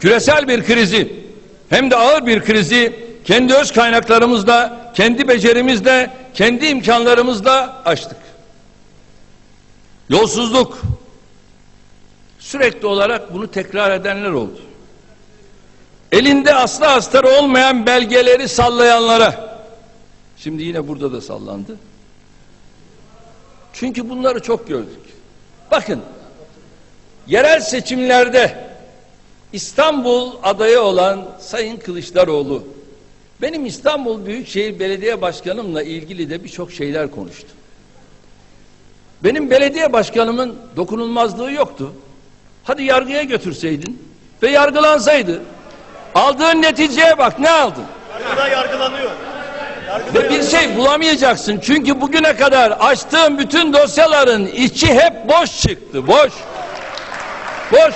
küresel bir krizi hem de ağır bir krizi kendi öz kaynaklarımızla, kendi becerimizle, kendi imkanlarımızla açtık. Yolsuzluk sürekli olarak bunu tekrar edenler oldu. Elinde aslı astarı olmayan belgeleri sallayanlara şimdi yine burada da sallandı. Çünkü bunları çok gördük. Bakın yerel seçimlerde İstanbul adayı olan Sayın Kılıçdaroğlu benim İstanbul Büyükşehir Belediye Başkanımla ilgili de birçok şeyler konuştu. Benim belediye başkanımın dokunulmazlığı yoktu. Hadi yargıya götürseydin ve yargılansaydı. Aldığın neticeye bak ne aldın? Yargıda yargılanıyor. Ve bir şey bulamayacaksın. Çünkü bugüne kadar açtığım bütün dosyaların içi hep boş çıktı. Boş. Boş.